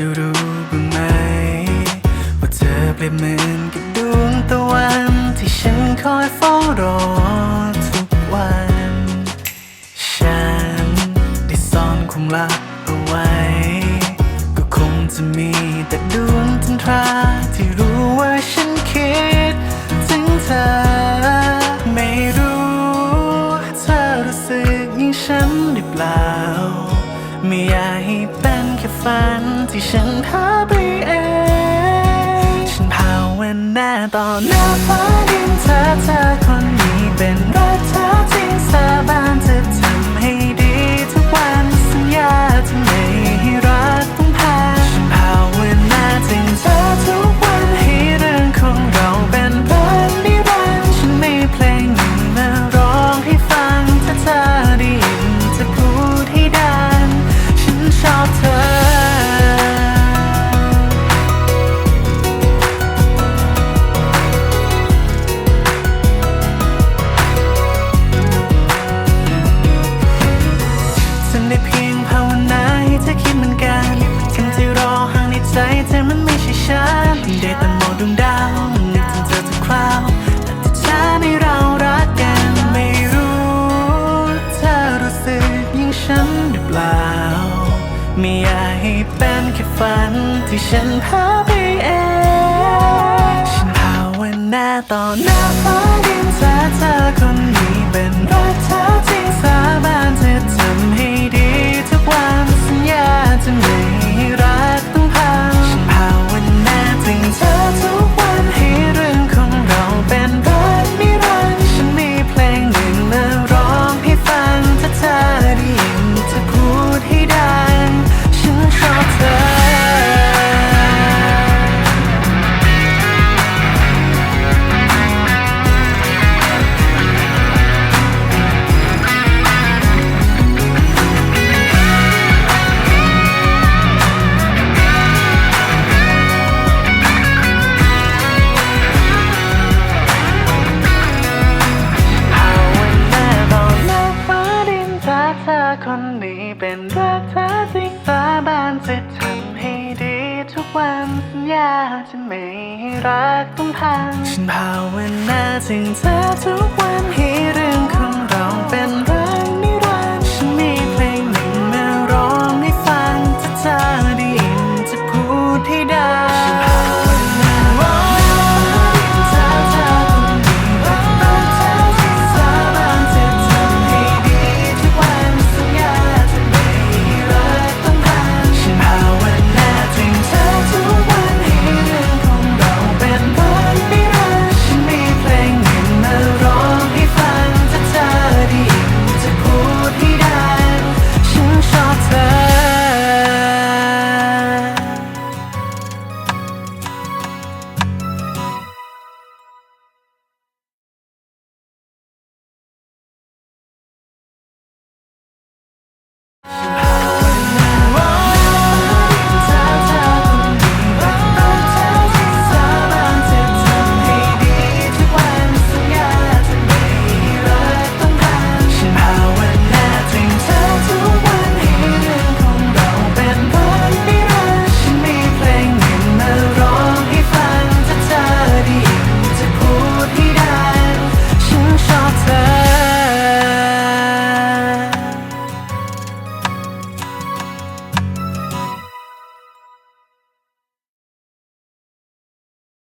จะรู้บ้างไหม ว่าเธอเปรียบเหมือนกับดวงตะวัน ที่ฉันคอยเฝ้ารอทุกวัน ฉันได้ซ่อนความลับเอาไว้ ก็คงจะมีแต่ดวงจันทราที่รู้ว่าฉันคิด ถึงเธอ ไม่รู้เธอรู้สึกอย่างฉันหรือเปล่า ไม่อยาก ฝันที่ฉันพาไปเอง ฉันภาวนาต่อหน้าฟ้าดินเธอเธอ นาให้เธอคิดเหมือนกันสิ่งที่รอห่างในใจเธอมันไม่ใช่ฉันได้แต่มองดวงดาวนึกถึงเธอทุกคราวแต่ที่ฉันให้เรารักกันไม่รู้เธอรู้สึกอย่งฉันหรือเปล่า ไม่อยากให้เป็นแค่ฝันที่ฉันพาไปเองฉันภาวนาต่อหน้าฟ้าดินเธ ธอคนนี้เป็นรักเธอจริงสาบานจะทำให้ดีทุกวันสัญญาจะไม่ให้รักต้องพังฉันภาวนาถึงเธอทุกวันให้